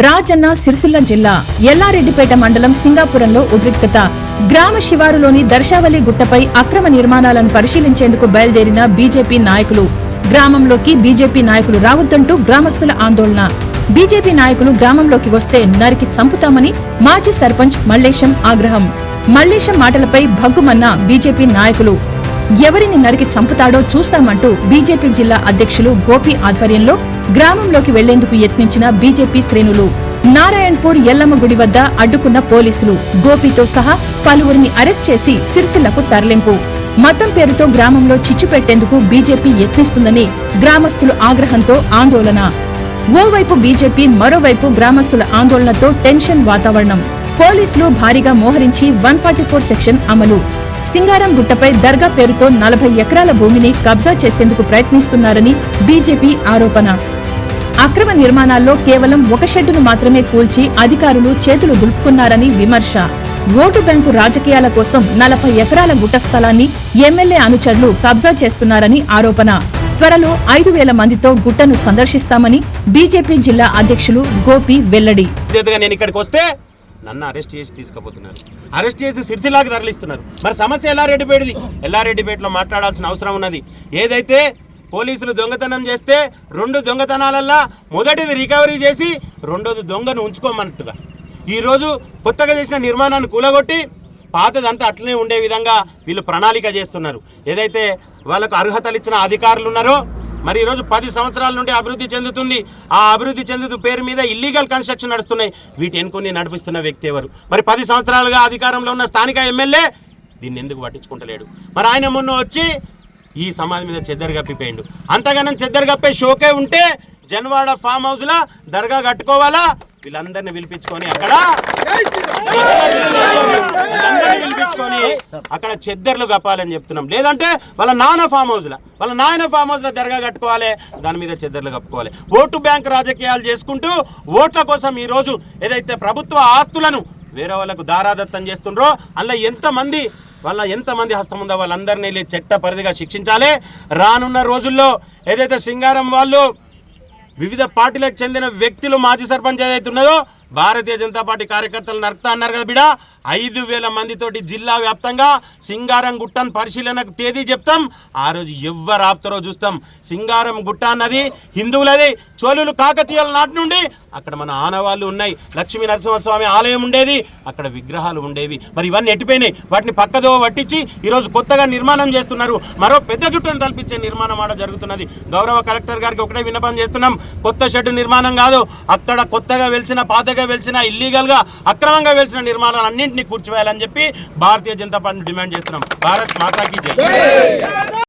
రాజన్న సిరిసిల్ల జిల్లా ఎల్లారెడ్డిపేట మండలం సింగాపురంలో ఉద్రిక్తత. గ్రామ శివారులోని దర్శావళి గుట్టపై అక్రమ నిర్మాణాలను పరిశీలించేందుకు బయలుదేరిన బీజేపీ నాయకులు. గ్రామంలోకి బీజేపీ నాయకులు రావద్దంటూ గ్రామస్తుల ఆందోళన. బీజేపీ నాయకులు గ్రామంలోకి వస్తే నరికి చంపుతామని మాజీ సర్పంచ్ మల్లేశం ఆగ్రహం. మల్లేశం మాటలపై భగ్గుమన్న బీజేపీ నాయకులు. ఎవరిని నరికి చంపుతాడో చూస్తామంటూ బీజేపీ జిల్లా అధ్యక్షులు గోపి ఆధ్వర్యంలో గ్రామంలోకి వెళ్ళేందుకు యత్నించిన బీజేపీ శ్రేణులు నారాయణపూర్ ఎల్లమ్మ గుడి వద్ద అడ్డుకున్న పోలీసులు గోపితో సహా పలువురిని అరెస్ట్ చేసి సిరిసిల్లకు తరలింపు. మతం పేరుతో గ్రామంలో చిచ్చు పెట్టేందుకు బీజేపీ యత్నిస్తుందని గ్రామస్తులు ఆగ్రహంతో ఆందోళన. ఓవైపు బీజేపీ మరోవైపు గ్రామస్తుల ఆందోళనతో టెన్షన్ వాతావరణం. పోలీసులు భారీగా మోహరించి వన్ ఫార్టీ ఫోర్ సెక్షన్ అమలు. సింగారం గుట్టపై దర్గా పేరుతో నలభై ఎకరాల భూమిని కబ్జా చేసేందుకు ప్రయత్నిస్తున్నారని బీజేపీ ఆరోపణ. అక్రమ నిర్మాణాల్లో కేవలం ఒక షెడ్డును మాత్రమే కూల్చి అధికారులు చేతులు దులుపుకున్నారని విమర్శ. ఓటు బ్యాంకు రాజకీయాల కోసం నలభై ఎకరాల గుట్ట స్థలాన్ని ఎమ్మెల్యే అనుచరులు కబ్జా చేస్తున్నారని ఆరోపణ. త్వరలో ఐదు వేల మందితో గుట్టను సందర్శిస్తామని బీజేపీ జిల్లా అధ్యక్షులు గోపి వెల్లడి. నేను ఇక్కడికి వస్తే నన్ను అరెస్ట్ చేసి తీసుకుపోతున్నారు. అరెస్ట్ చేసి సిరిసిల్లాకి తరలిస్తున్నారు. మరి సమస్య ఎల్లారెడ్డిపేటది. ఎల్లారెడ్డిపేటలో మాట్లాడాల్సిన అవసరం ఉన్నది. ఏదైతే పోలీసులు దొంగతనం చేస్తే రెండు దొంగతనాలల్లా మొదటిది రికవరీ చేసి రెండోది దొంగను ఉంచుకోమన్నట్టుగా. ఈరోజు కొత్తగా చేసిన నిర్మాణాన్ని కూలగొట్టి పాతదంతా అట్లనే ఉండే విధంగా వీళ్ళు ప్రణాళిక చేస్తున్నారు. ఏదైతే వాళ్ళకు అర్హతలు ఇచ్చిన అధికారులు ఉన్నారో మరి ఈరోజు పది సంవత్సరాల నుండి అభివృద్ధి చెందుతుంది. ఆ అభివృద్ధి చెందుతూ పేరు మీద ఇల్లీగల్ కన్స్ట్రక్షన్ నడుస్తున్నాయి. వీటి ఎన్నుకొని నడిపిస్తున్న వ్యక్తి ఎవరు? మరి పది సంవత్సరాలుగా అధికారంలో ఉన్న స్థానిక ఎమ్మెల్యే దీన్ని ఎందుకు పట్టించుకుంటలేడు? మరి ఆయన మొన్న వచ్చి ఈ సమాధి మీద చెద్దరు కప్పిపోయిండు. అంతగానం చెద్దరు కప్పే షోకే ఉంటే జన్వాడ ఫామ్ హౌస్ లా దర్గా కట్టుకోవాలా? వీళ్ళందరినీ పిలిపించుకొని అక్కడ అక్కడ చెద్దర్లు కప్పాలని చెప్తున్నాం. లేదంటే వాళ్ళ నాన్న ఫామ్ హౌస్ వాళ్ళ నాయన ఫామ్ హౌస్లో దర్గా కట్టుకోవాలి దాని మీద చెద్దర్లు కప్పుకోవాలి. ఓటు బ్యాంక్ రాజకీయాలు చేసుకుంటూ ఓట్ల కోసం ఈరోజు ఏదైతే ప్రభుత్వ ఆస్తులను వేరే వాళ్ళకు దారాదత్తం చేస్తుండ్రో అందులో ఎంతమంది వాళ్ళ ఎంతమంది హస్తం ఉందో వాళ్ళందరినీ వెళ్ళి చట్ట పరిధిగా శిక్షించాలి. రానున్న రోజుల్లో ఏదైతే సింగారం వాళ్ళు వివిధ పార్టీలకు చెందిన వ్యక్తులు మాజీ సర్పంచ్ ఏదైతే ఉన్నదో భారతీయ జనతా పార్టీ కార్యకర్తలు నరుకుతా అన్నారు కదా బిడా ఐదు వేల మందితోటి జిల్లా వ్యాప్తంగా సింగారం గుట్టను పరిశీలనకు తేదీ చెప్తాం. ఆ రోజు ఎవ్వరు ఆపుతారో చూస్తాం. సింగారం గుట్ట అన్నది హిందువులది. చోళులు కాకతీయుల నాటి నుండి అక్కడ మన ఆనవాళ్ళు ఉన్నాయి. లక్ష్మీ నరసింహస్వామి ఆలయం ఉండేది. అక్కడ విగ్రహాలు ఉండేవి. మరి ఇవన్నీ ఎట్టిపోయినాయి? వాటిని పక్కదో పట్టించి ఈరోజు కొత్తగా నిర్మాణం చేస్తున్నారు. మరో పెద్ద గుట్టను తలపించే నిర్మాణం ఆడ జరుగుతున్నది. గౌరవ కలెక్టర్ గారికి ఒకటే విన్నపం చేస్తున్నాం. కొత్త షెడ్ నిర్మాణం కాదు. అక్కడ కొత్తగా వెలిసిన పాతగా వెలిసిన ఇల్లీగల్గా అక్రమంగా వెలిసిన నిర్మాణాలు అన్నింటినీ కూర్చోవేయాలని చెప్పి భారతీయ జనతా పార్టీ డిమాండ్ చేస్తున్నాం. భారత్ మాతాకి జై!